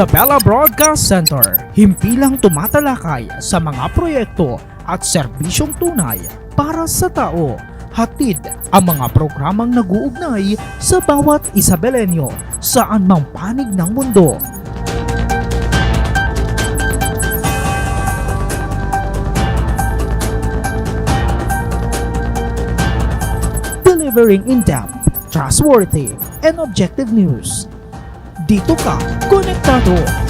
Isabela Broadcast Center, himpilang tumatalakay sa mga proyekto at serbisyong tunay para sa tao. Hatid ang mga programang nag-uugnay sa bawat Isabelenyo saan mang panig ng mundo. Delivering in-depth, trustworthy, and objective news. Dito ka, konektado.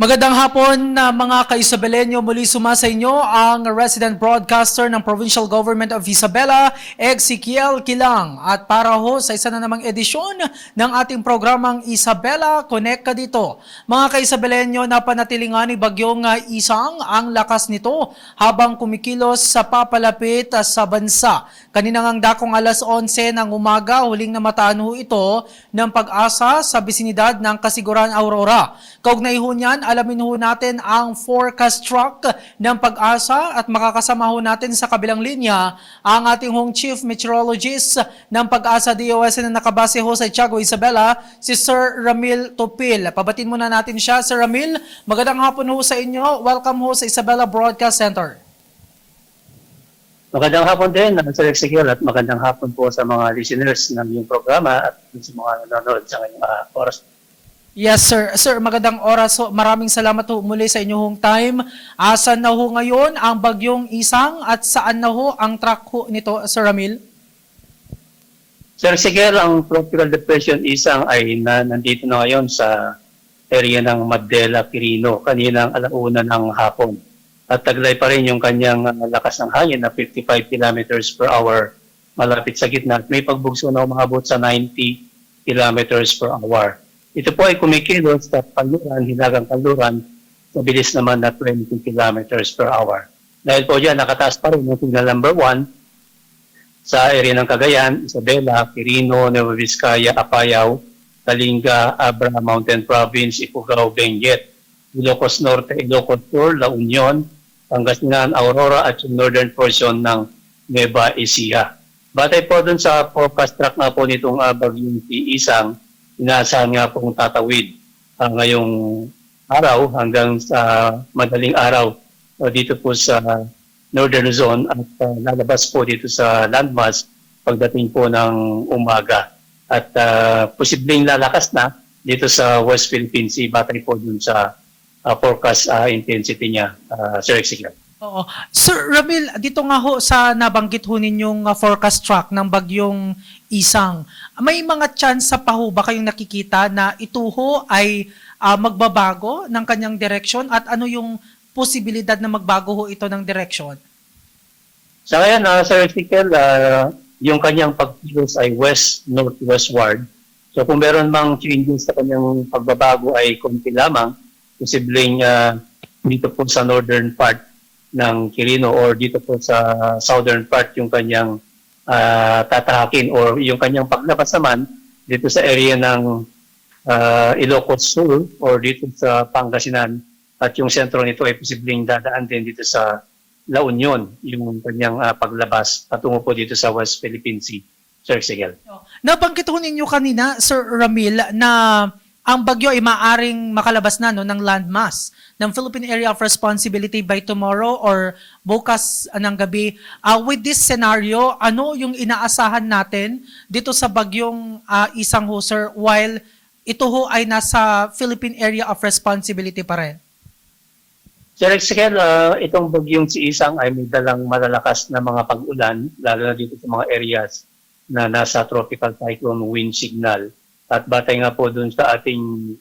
Magandang hapon na mga ka-Isabelenyo. Muli suma sa inyo ang resident broadcaster ng Provincial Government of Isabela, Ezekiel Kilang. At para ho sa isa na namang edisyon ng ating programang Isabela Connect ka dito. Mga ka-Isabelenyo, napanatilingan ni Bagyong ah, Isang ang lakas nito habang kumikilos sa papalapit ah, sa bansa. Kanina ngang dakong alas 11 ng umaga, huling namataan ho ito ng pag-asa sa bisinidad ng Kasiguran Aurora. Kaugnay ho niyan, alamin ho natin ang forecast track ng pag-asa at makakasama ho natin sa kabilang linya ang ating hong Chief Meteorologist ng pag-asa DOS na nakabase ho sa Tiago Isabela, si Sir Ramil Topil. Pabatin muna natin siya. Sir Ramil, magandang hapon ho sa inyo. Welcome ho sa Isabela Broadcast Center. Magandang hapon din, uh, Sir Ezekiel, at magandang hapon po sa mga listeners ng iyong programa at sa mga nanonood sa ngayong uh, oras. Yes, sir. Sir, magandang oras. ho. Maraming salamat ho muli sa inyong time. Asan na ho ngayon ang bagyong isang at saan na ho ang track ho nito, Sir Ramil? Sir Ezekiel, ang tropical depression isang ay na, nandito na ngayon sa area ng Madela, Quirino, kaninang alauna ng hapon. At taglay pa rin yung kanyang uh, lakas ng hangin na 55 kilometers per hour malapit sa gitna may pagbugso na umabot sa 90 kilometers per hour. Ito po ay kumikilos sa kanluran, hilagang kanluran, sa bilis naman na 20 kilometers per hour. Dahil po dyan, nakataas pa rin yung signal number 1 sa area ng Cagayan, Isabela, Quirino, Nueva Vizcaya, Apayao, Talinga, Abra, Mountain Province, Ifugao, Benguet, Ilocos Norte, Ilocos Sur, La Union, Pangasinan, Aurora at yung northern portion ng Nueva Ecija. Batay po dun sa forecast track na po nitong uh, bagyong si Isang, inaasahan nga pong tatawid uh, ngayong araw hanggang sa madaling araw uh, dito po sa northern zone at uh, lalabas po dito sa landmass pagdating po ng umaga. At uh, posibleng lalakas na dito sa West Philippine Sea batay po dun sa uh, forecast uh, intensity niya, uh, Sir Ezekiel. Oo. Sir Ramil, dito nga ho sa nabanggit ho ninyong uh, forecast track ng bagyong isang, may mga chance pa ho ba kayong nakikita na ito ho ay uh, magbabago ng kanyang direction at ano yung posibilidad na magbago ho ito ng direction? Sa ngayon, uh, Sir Ezekiel, uh, yung kanyang pagkilos ay west-northwestward. So kung meron mang changes sa kanyang pagbabago ay konti lamang, posibleng uh, dito po sa northern part ng Quirino or dito po sa southern part yung kanyang uh, tatahakin or yung kanyang paglabas naman dito sa area ng uh, Ilocos Sur or dito sa Pangasinan at yung sentro nito ay posibleng dadaan din dito sa La Union yung kanyang uh, paglabas patungo po dito sa West Philippine Sea. Sir Sigel. Nabanggit ho ninyo kanina, Sir Ramil, na ang bagyo ay maaring makalabas na no, ng landmass ng Philippine Area of Responsibility by tomorrow or bukas ng gabi. Uh, with this scenario, ano yung inaasahan natin dito sa bagyong uh, isang ho, sir, while ito ho ay nasa Philippine Area of Responsibility pa rin? Sir Ezekiel, uh, itong bagyong si Isang ay may dalang malalakas na mga pag-ulan, lalo na dito sa mga areas na nasa tropical cyclone wind signal. At batay nga po dun sa ating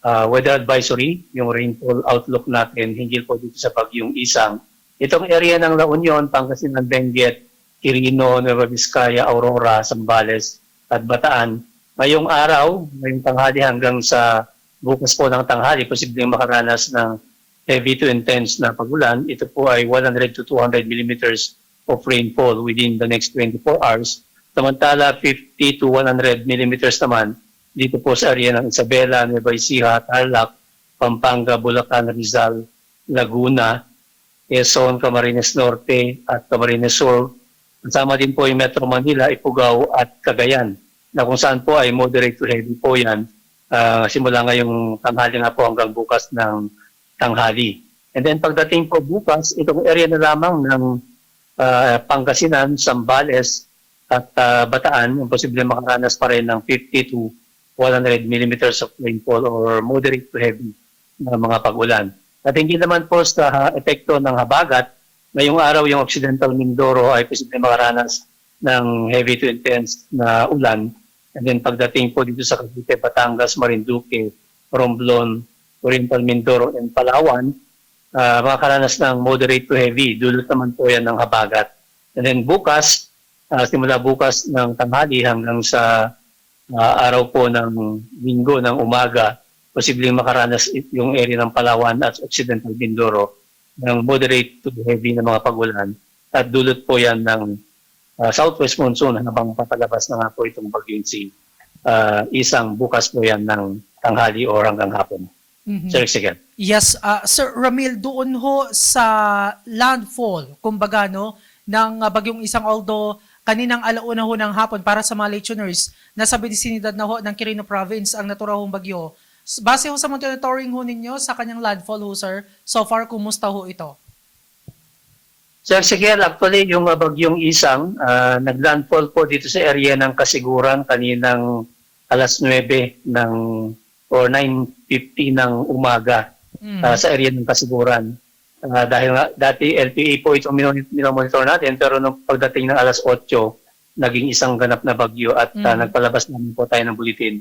uh, weather advisory, yung rainfall outlook natin, hinggil po dito sa bagyong Isang. Itong area ng La Union, Pangasinan, Benguet, Quirino, Nueva Vizcaya, Aurora, Zambales, at Bataan. Ngayong araw, ngayong tanghali hanggang sa bukas po ng tanghali, posibleng makaranas ng heavy to intense na pagulan. Ito po ay 100 to 200 millimeters of rainfall within the next 24 hours. Samantala, 50 to 100 millimeters naman dito po sa area ng Isabela, Nueva Ecija, Tarlac, Pampanga, Bulacan, Rizal, Laguna, Quezon, Camarines Norte at Camarines Sur. Kasama din po yung Metro Manila, Ifugao at Cagayan na kung saan po ay moderate to heavy po yan ah, simula ngayong tanghali nga po hanggang bukas ng tanghali. And then pagdating po bukas, itong area na lamang ng ah, Pangasinan, Sambales at ah, Bataan, yung posible makaranas pa rin ng 50 to 100 millimeters of rainfall or moderate to heavy na mga pag-ulan. At hindi naman po sa epekto ng habagat, ngayong araw yung Occidental Mindoro ay posible makaranas ng heavy to intense na ulan. And then pagdating po dito sa Cavite, Batangas, Marinduque, Romblon, Oriental Mindoro, and Palawan, uh, makakaranas ng moderate to heavy. Dulot naman po yan ng habagat. And then bukas, ah, simula bukas ng tanghali hanggang sa ah, araw po ng linggo ng umaga, posibleng makaranas yung area ng Palawan at Occidental Mindoro ng moderate to heavy na mga pagulan at dulot po yan ng ah, southwest monsoon habang papalabas na nga po itong bagyong si ah, isang bukas po yan ng tanghali o hanggang hapon. Mhm. Sir Sigal. Yes, ah, Sir Ramil, doon ho sa landfall, kumbaga no, ng bagyong isang although kaninang alauna ho ng hapon para sa mga listeners, nasa binisinidad na ho ng Quirino Province ang natura hong bagyo. Base ho sa monitoring ho ninyo sa kanyang landfall ho, sir, so far, kumusta ho ito? Sir Sigal, actually yung bagyong isang ah, naglandfall po dito sa area ng Kasiguran kaninang alas 9 ng or 9.50 ng umaga. Mm. uh, sa area ng kasiguran. Uh, dahil nga, dati LPA po ito minon- minomonitor natin, pero nung pagdating ng alas 8, naging isang ganap na bagyo at uh, Mm. nagpalabas namin po tayo ng bulletin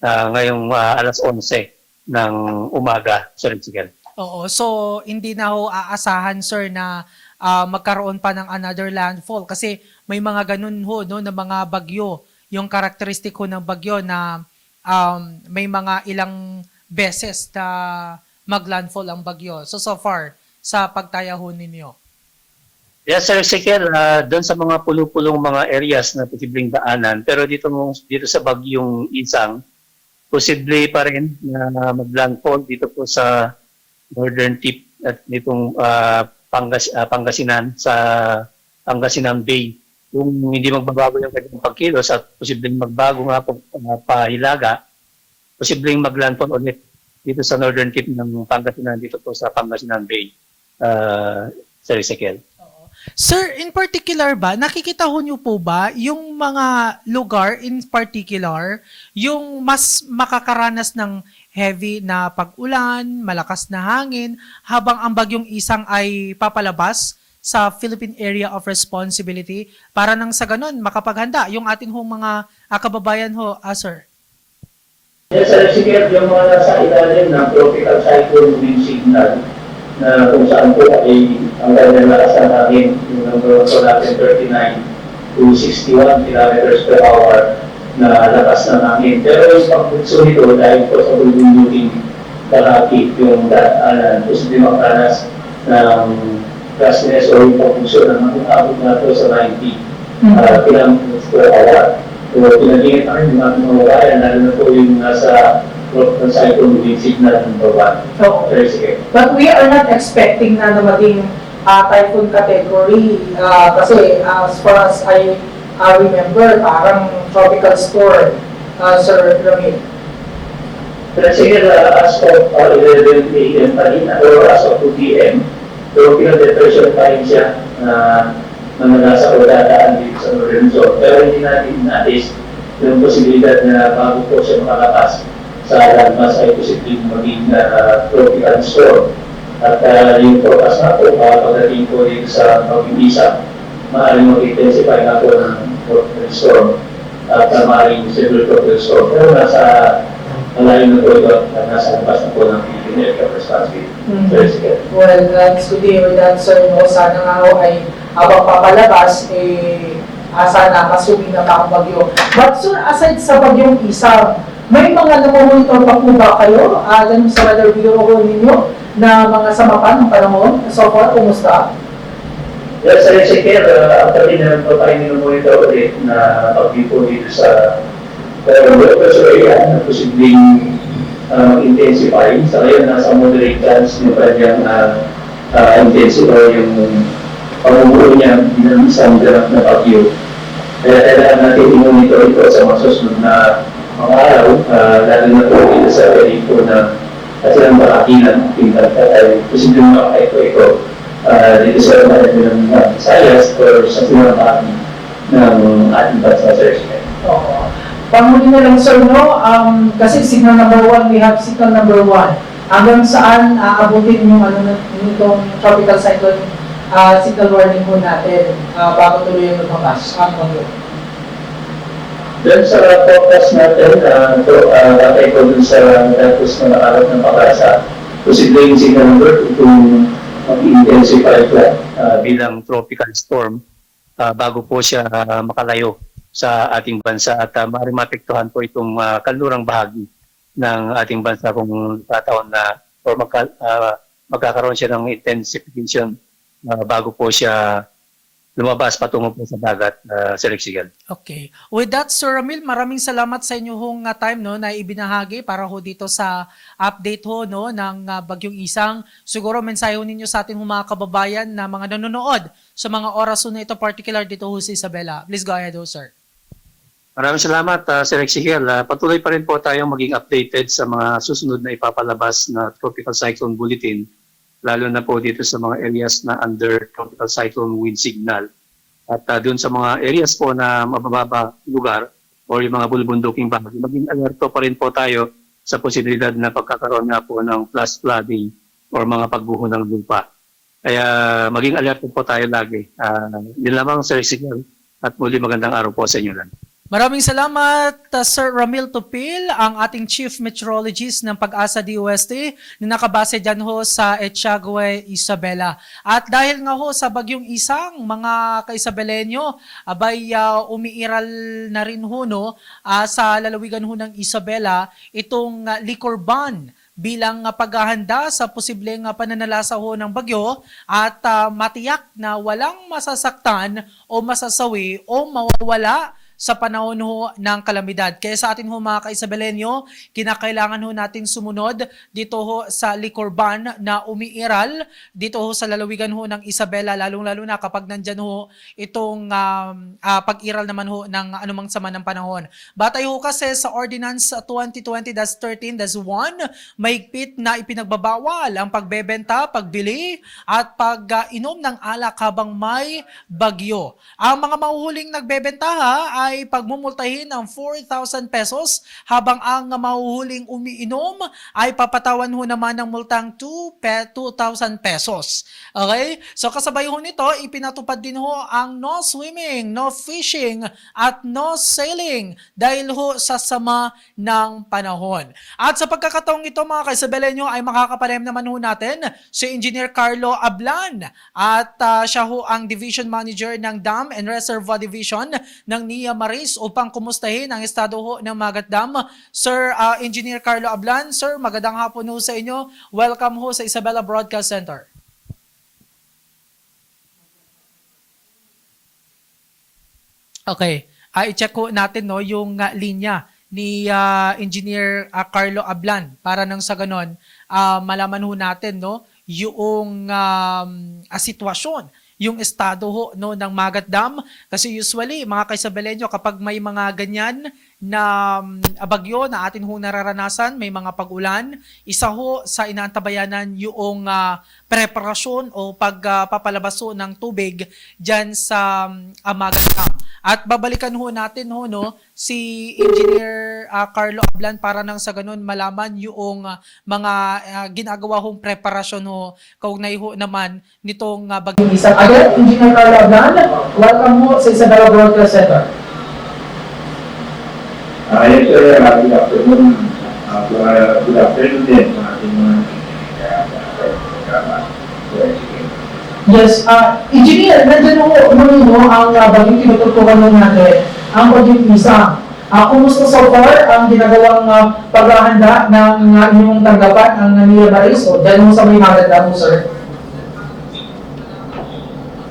uh, ngayong uh, alas 11 ng umaga, Sir Ezekiel. Oo, so hindi na ho aasahan sir na ah, magkaroon pa ng another landfall kasi may mga ganun ho no na mga bagyo. Yung characteristic ho ng bagyo na um, may mga ilang beses na maglandfall ang bagyo. So so far sa pagtaya ho ninyo. Yes, Sir Ezekiel, uh, doon sa mga pulo-pulong mga areas na posibleng daanan, pero dito, dito sa bagyong isang, posible pa rin na maglandfall dito po sa northern tip at nitong ah, Pangas, ah, Pangasinan sa Pangasinan Bay. Kung hindi magbabago yung kanyang pagkilos at posibleng magbago nga po ah, pahilaga, posibleng maglandfall ulit dito sa northern tip ng Pangasinan dito po sa Pangasinan Bay. Uh, Sir Ezekiel. Sir, in particular ba, nakikita ho niyo po ba yung mga lugar in particular, yung mas makakaranas ng heavy na pag-ulan, malakas na hangin, habang ang bagyong isang ay papalabas sa Philippine Area of Responsibility para nang sa ganun makapaghanda yung ating hong mga ah, kababayan ho, ah, sir. Yes, sir, sige, yung mga nasa ilalim ng tropical cyclone wind signal na kung saan po ay ang kanyang lakas ng hangin, yung number po natin 39 to 61 kilometers per hour na lakas ng hangin. Pero yung pagbukso nito dahil po sa bulbuluting kalaki, yung daanan, posible makaranas ng gasness o yung pagbukso ng abot na po sa 90 uh, kilometers per hour. So, pinag-ingat namin yung ating mga bayan, lalo na po yung nasa tropical cyclone wind signal number 1. So, but we are not expecting na maging ah, typhoon category ah, kasi as far as I ah, remember, parang tropical storm, ah, Sir Ramil. Pero sige, uh, as of uh, 11 a.m. kanina, or as of 2 p.m., tropical depression pa rin siya na na nasa o dadaan dito sa Northern Zone. Pero hindi natin natis yung posibilidad na bago po siya makalakas sa landmass ay posibleng maging uh, tropical storm. At uh, yung forecast na po, uh, pagdating po dito sa pag-ibisa, maaaring mag-intensify na po ng tropical storm at uh, maaaring severe tropical storm. Pero nasa malayo na po ito at nasa labas na po ng Philippine of Responsibility. Mhm. Sige. Well, that's good to hear that, sir. No? Sana nga ho ay habang papalabas, eh, ah, sana masumi na pa ang bagyo. But sir, aside sa bagyong isang, may mga namumonitor pa po ba kayo? Ganun sa weather bureau ho ninyo na mga samapan ng panahon? So far, kumusta? Yes, sir, sige, uh, actually meron po tayo minumonitor ulit na pag po dito sa pero so area na posibleng uh, intensify. Sa ngayon, nasa moderate chance yung kanyang uh, uh, intensity o yung pamumuo niya bilang isang ganap na bagyo. Kaya kailangan natin i-monitor ito sa mga susunod na mga araw, uh, lalo na po dito sa area po na at silang makakilan, tingkat ay posibleng makaiko-iko uh, dito sa mga ng uh, Visayas or sa pinaka ng ating bansa sa. Oo. Panghuli na lang sir, no? Um, kasi signal number one, we have signal number one. Hanggang saan aabutin yung ano nitong tropical cyclone ah, signal warning po natin ah, bago tuloy yung lumabas ang bagyo. Then sa forecast natin, uh, ito, uh, batay ko dun sa datos na nakalap ng pakasa, posibleng signal number kung mag-intensify flat uh, bilang tropical storm ah, bago po siya ah, makalayo sa ating bansa at uh, maaaring mapektuhan po itong ah, kanlurang bahagi ng ating bansa kung tataon na or magka, ah, magkakaroon siya ng intensification ah, bago po siya lumabas patungo po sa dagat uh, sa Rexigal. Okay. With that, Sir Ramil, maraming salamat sa inyo hong uh, time no, na ibinahagi para ho dito sa update ho no, ng uh, Bagyong Isang. Siguro mensahe ho ninyo sa ating mga kababayan na mga nanonood sa mga oras ho na ito, particular dito ho sa Isabela. Please go ahead ho, sir. Maraming salamat, uh, Sir Exigal. Uh, patuloy pa rin po tayong maging updated sa mga susunod na ipapalabas na Tropical Cyclone Bulletin, lalo na po dito sa mga areas na under Tropical Cyclone Wind Signal. At uh, dun sa mga areas po na mabababa lugar o yung mga bulbunduking bahagi, maging alerto pa rin po tayo sa posibilidad na pagkakaroon nga po ng flash flooding or mga pagbuho ng lupa. Kaya maging alerto po tayo lagi. Uh, yun lamang, Sir Exigal. At muli magandang araw po sa inyo lang. Maraming salamat, uh, Sir Ramil Tupil, ang ating Chief Meteorologist ng Pag-asa DOST na nakabase dyan ho sa Echague, Isabela. At dahil nga ho sa bagyong isang, mga ka-Isabelenyo, abay uh, umiiral na rin ho no, uh, sa lalawigan ho ng Isabela itong uh, liquor ban bilang paghahanda sa posibleng pananalasa ho ng bagyo at uh, matiyak na walang masasaktan o masasawi o mawawala sa panahon ho ng kalamidad. Kaya sa atin ho mga ka-Isabelenyo, kinakailangan ho natin sumunod dito ho sa liquor ban na umiiral dito ho sa lalawigan ho ng Isabela, lalong-lalo na kapag nandyan ho itong um, ah, pag-iral naman ho ng anumang sama ng panahon. Batay ho kasi sa Ordinance 2020-13-1, mahigpit na ipinagbabawal ang pagbebenta, pagbili, at pag-inom ng alak habang may bagyo. Ang mga mahuhuling nagbebenta ha, ay pagmumultahin ng 4,000 pesos habang ang mahuhuling umiinom ay papatawan ho naman ng multang 2 pe- 2,000 pesos. Okay? So kasabay ho nito, ipinatupad din ho ang no swimming, no fishing, at no sailing dahil ho sa sama ng panahon. At sa pagkakataong ito mga kaisabelenyo ay makakapanem naman ho natin si Engineer Carlo Ablan at ah, siya ho ang Division Manager ng Dam and Reservoir Division ng NIA Maris upang kumustahin ang estado ho ng Magat Dam. Sir ah, Engineer Carlo Ablan, Sir, magandang hapon ho sa inyo. Welcome ho sa Isabela Broadcast Center. Okay. Ah, i-check ko natin no yung ah, linya ni ah, Engineer ah, Carlo Ablan para nang sa ganon ah, malaman ho natin no yung um, ah, sitwasyon yung estado ho no ng Magat Dam kasi usually mga kaisabelenyo kapag may mga ganyan na um, bagyo na atin ho nararanasan, may mga pag-ulan, isa ho sa inaantabayanan yung ah, preparasyon o pagpapalabas ho ng tubig dyan sa um, Amagat Dam. At babalikan ho natin ho no si Engineer ah, Carlo Ablan para nang sa ganun malaman yung ah, mga ah, ginagawa hong preparasyon ho kaugnay ho naman nitong ah, bagyo. Isang agad, Engineer Carlo Ablan, welcome mo sa Isabela Broadcast Center. Uh, yes, sir. Uh, good afternoon. Uh, uh, good afternoon din sa ating mga Yes, uh, engineer, nandiyan ho muli no, ang uh, bagong tinututukan ho natin, ang bagyong isang. Uh, kumusta so far ang ginagawang uh, paghahanda ng uh, inyong tanggapan ang Nania Baris o dahil mo sa may maganda mo, sir?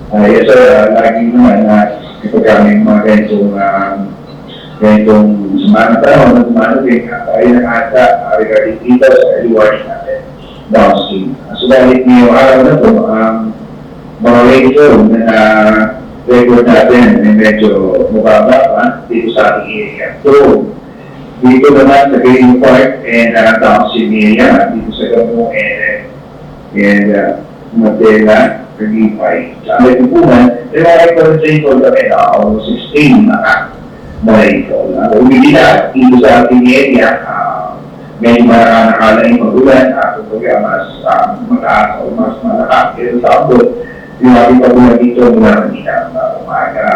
Uh, yes, sir. Uh, lagi naman na ito kami mga ganitong uh, ganitong sumana panahon na sumana din uh, tayo ng asa uh, regarding dito sa warning natin downstream. Uh, subalit ngayong araw na to, um, mga radio na record natin ay medyo mababa pa dito sa ating area. So, dito naman sa Green Park and uh, City area, dito sa Gamo and, and uh, Matela, Pagipay. Sa aming kupunan, may mga icon rainfall kami na almost 16 na na rainfall. Uh, umibila dito sa ating area, uh, may mga nakalaing magulan at kumbaga mas uh, mataas o mas malakas. Pero sa abot, yung ating pagulan dito mula kanina umaga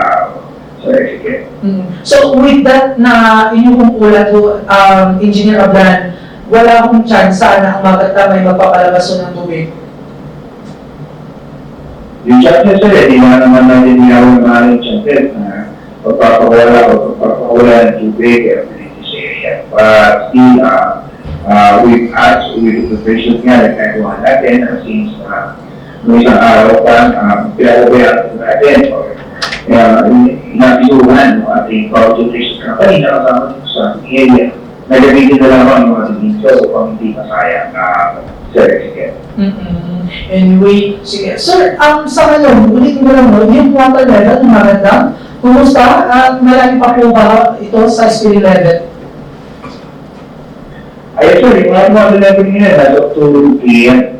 sa Executive. Mm. So with that na inyong ulat ho, um, Engineer Ablan, wala akong chance na ang maganda may magpapalabas ho ng tubig. Yung chances sir, hindi na naman natin niyaw na maaaring chances na pagpapawala o pagpapawala ng tubig at this area. But still, uh, uh, with us, with the preparation nga, nagkagawa natin, uh, since uh, noong isang araw pa, um, pinapabayaan po natin or uh, inabisuhan ng ating company na kasama dito sa area na gamitin na lamang yung ating dito upang hindi masayang uh, sa execute. mm Anyway, sige. Sir, um, sa ngayon, ulit mo lang mo, yung water level, maganda. Kumusta? At malalim pa po ba ito sa spill level? Ay, actually, mga mga level nila, as of 2 p.m.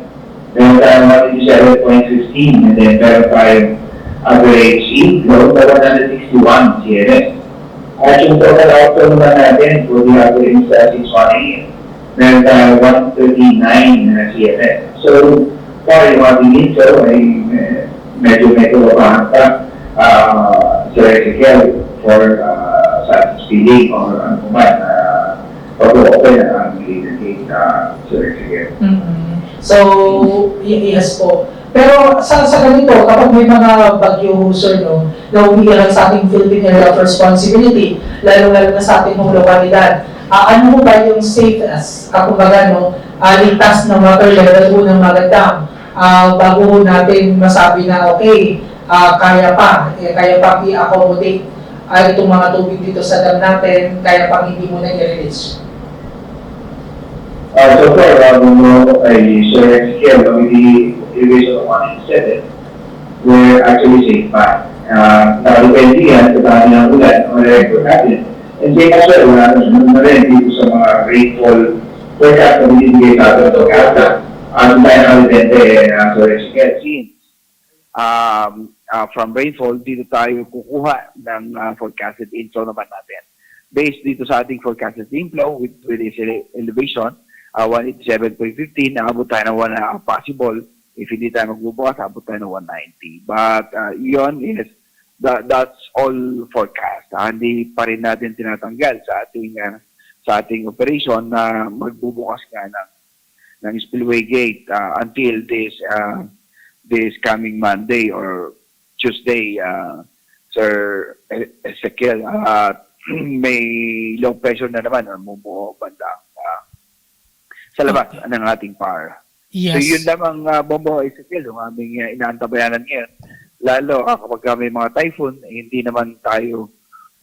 Meron tayong 187.15 and then meron tayong average inflow na 161 CNS. At yung total outflow naman natin for the average sa 6 a.m. Meron tayong 139 na CNS. So, far yung ating inflow ay eh, medyo medyo mabahan pa uh, sa Ezekiel for uh, sa speeding or ano pa man uh, pag-open ang related gate uh, sa Ezekiel. So, yes po. Pero sa, sa ganito, kapag may mga bagyo, sir, no, na umiilang sa ating Philippine of Responsibility, lalo-lalo na sa ating mga lokalidad, ah, ano ba yung safest, kakumbaga, no, ah, ligtas na water level po ng mga dam, ah, bago natin masabi na, okay, ah, kaya pa, eh, kaya pa i-accommodate ah, itong mga tubig dito sa dam natin, kaya pang hindi mo na i-release. Uh, so far, uh, mo ay Sir Ezekiel, with the irrigation of 187, we're actually safe pa. Uh, nakadepende yan sa dami ng ulan, ang record natin. And same as well, wala na sunod na rin dito sa mga rainfall forecast na binibigay sa atin sa Kata. Ano tayo nakadepende, uh, Sir Ezekiel? since um, uh, from rainfall, dito tayo kukuha ng uh, forecasted inflow naman natin. Based dito sa ating forecasted inflow with, with elevation, uh, 187.15, nakabot tayo ng 1 uh, possible. If hindi tayo magbubukas, abot tayo ng 190. But uh, yun is, that, that's all forecast. Ah, hindi pa rin natin tinatanggal sa ating uh, sa ating operation na magbubukas nga ng ng spillway gate uh, until this uh, this coming Monday or Tuesday, uh, Sir E- Ezekiel, uh, may low pressure na naman or bumuo banda uh, sa labas Okay. ng ating power. Yes. So yun lamang uh, Bombo Ezekiel, yung aming uh, inaantabayanan ngayon. Lalo uh, kapag may mga typhoon, eh, hindi naman tayo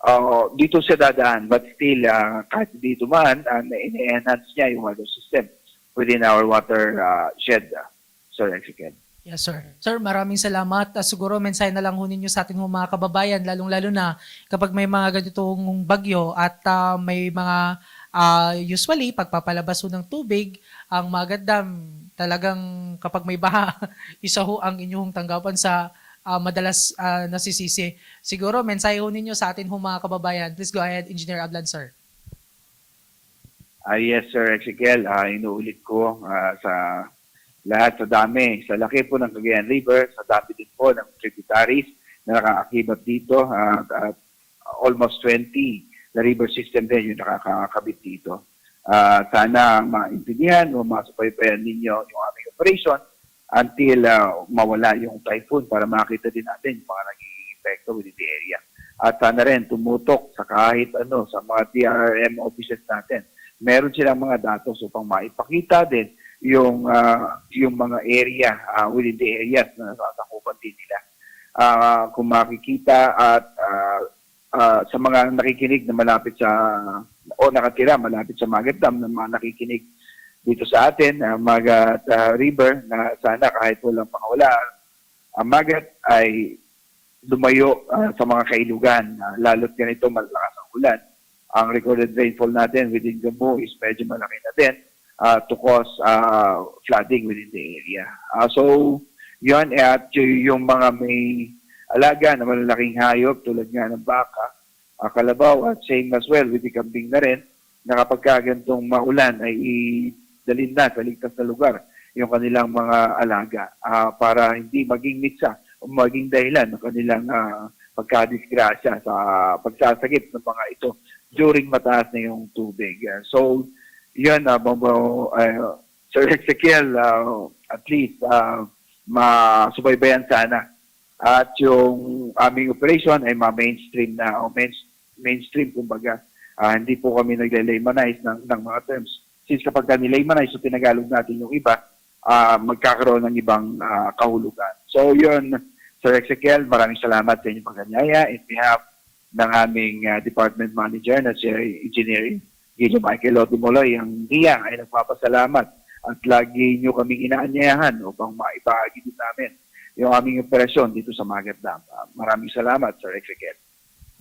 uh, dito sa dadaan. But still, uh, kahit dito man, uh, na-enhance niya yung water system within our water uh, shed, uh, Sir Ezekiel. Yes, sir. Sir, maraming salamat. Uh, siguro mensahe na lang ho ninyo sa ating mga kababayan, lalong-lalo na kapag may mga ganitong bagyo at ah, may mga ah, usually pagpapalabas ho ng tubig, ang mga talagang kapag may baha, isa ho ang inyong tanggapan sa ah, madalas ah, nasisisi. Siguro mensahe ho ninyo sa atin ho mga kababayan. Please go ahead, Engineer Ablan, sir. Ah yes, Sir Ezekiel, ah inuulit ko ah, sa lahat sa dami, sa laki po ng Cagayan River, sa dami din po ng tributaries na nakakakibat dito at at almost 20 na river system din yung nakakakabit dito. Ah, sana maintindihan o masupaypayan ninyo yung aming operation until ah, mawala yung typhoon para makita din natin yung mga nagiging epekto within the area. At sana rin tumutok sa kahit ano sa mga TRM offices natin meron silang mga datos upang maipakita din yung ah, yung mga area ah, within the areas na nasasakupan din nila. Ah, kung makikita at ah, ah, sa mga nakikinig na malapit sa o nakatira malapit sa Magat Dam na mga nakikinig dito sa atin, uh, Magat ah, River na sana kahit walang pakawala ang Magat ay lumayo ah, sa mga kailugan, uh, lalo't ganito malakas ang ulan ang recorded rainfall natin within Gamo is medyo malaki na din uh, to cause uh, flooding within the area. Uh, so, yun, at yung mga may alaga na malalaking hayop tulad nga ng baka, uh, kalabaw at same as well with the kambing na rin, na kapag ka ganitong maulan ay dalhin na sa ligtas na lugar yung kanilang mga alaga ah, para hindi maging mitsa o maging dahilan ng kanilang uh, pagkadisgrasya sa pagsasagip ng mga ito during mataas na yung tubig. Ah, so, yun, uh, uh, Sir Ezekiel, ah, at least uh, masubaybayan sana at yung aming operation ay ma-mainstream na o main, mainstream kumbaga. Ah, hindi po kami nagle-laymanize ng, ng mga terms. Since kapag ka nilaymanize, so tinagalog natin yung iba, ah, magkakaroon ng ibang ah, kahulugan. So yun, Sir Ezekiel, maraming salamat sa inyong pagkanyaya in behalf ng aming ah, department manager na si Engineer Guido Michael Otimoloy. Ang niya ay nagpapasalamat at lagi nyo kaming inaanyayahan upang maibahagi din namin yung aming operasyon dito sa Magat Dam. Ah, maraming salamat, Sir Ezekiel.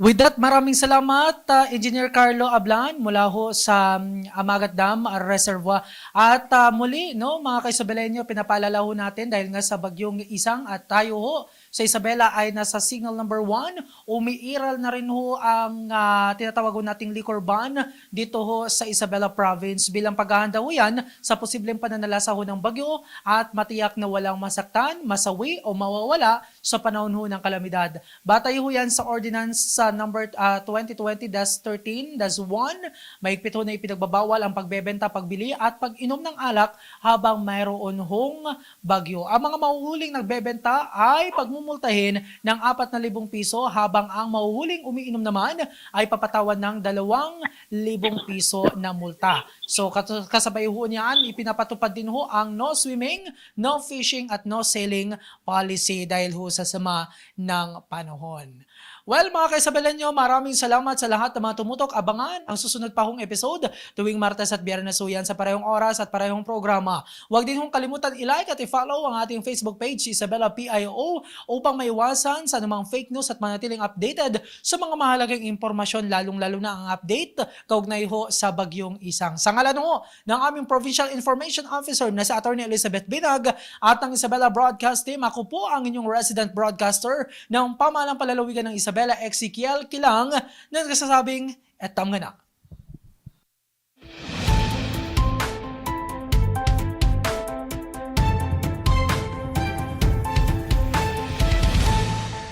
With that, maraming salamat, uh, Engineer Carlo Ablan mula ho sa um, Amagat Dam uh, Reservoir. At uh, muli, no, mga kaisabelainyo, pinapaalala ho natin dahil nga sa bagyong isang at tayo ho sa Isabela ay nasa signal number 1. Umiiral na rin ho ang uh, tinatawag ho nating liquor ban dito ho sa Isabela Province bilang paghahanda ho yan sa posibleng pananalasa ho ng bagyo at matiyak na walang masaktan, masawi o mawawala sa panahon ho ng kalamidad. Batay ho yan sa ordinance sa number uh, 2020-13-1. Mahigpit ho na ipinagbabawal ang pagbebenta, pagbili at pag-inom ng alak habang mayroon hong bagyo. Ang mga mahuhuling nagbebenta ay pagmumultahin ng 4,000 piso habang ang mahuhuling umiinom naman ay papatawan ng 2,000 piso na multa. So kasabay ho niyan, ipinapatupad din ho ang no swimming, no fishing at no sailing policy dahil ho sa sama ng panahon. Well, mga kaisabalan nyo, maraming salamat sa lahat ng mga tumutok. Abangan ang susunod pa hong episode tuwing Martes at Biyernes ho yan sa parehong oras at parehong programa. Huwag din hong kalimutan i-like at i-follow ang ating Facebook page, Isabella PIO, upang maiwasan sa namang fake news at manatiling updated sa mga mahalagang impormasyon, lalong-lalo na ang update kaugnay ho sa bagyong isang. Sa ngalan ho ng aming Provincial Information Officer na si Attorney Elizabeth Binag at ng Isabella Broadcast Team, ako po ang inyong resident broadcaster ng pamalang palalawigan ng Isabela Ezekiel Kilang na nagsasabing etam nga na.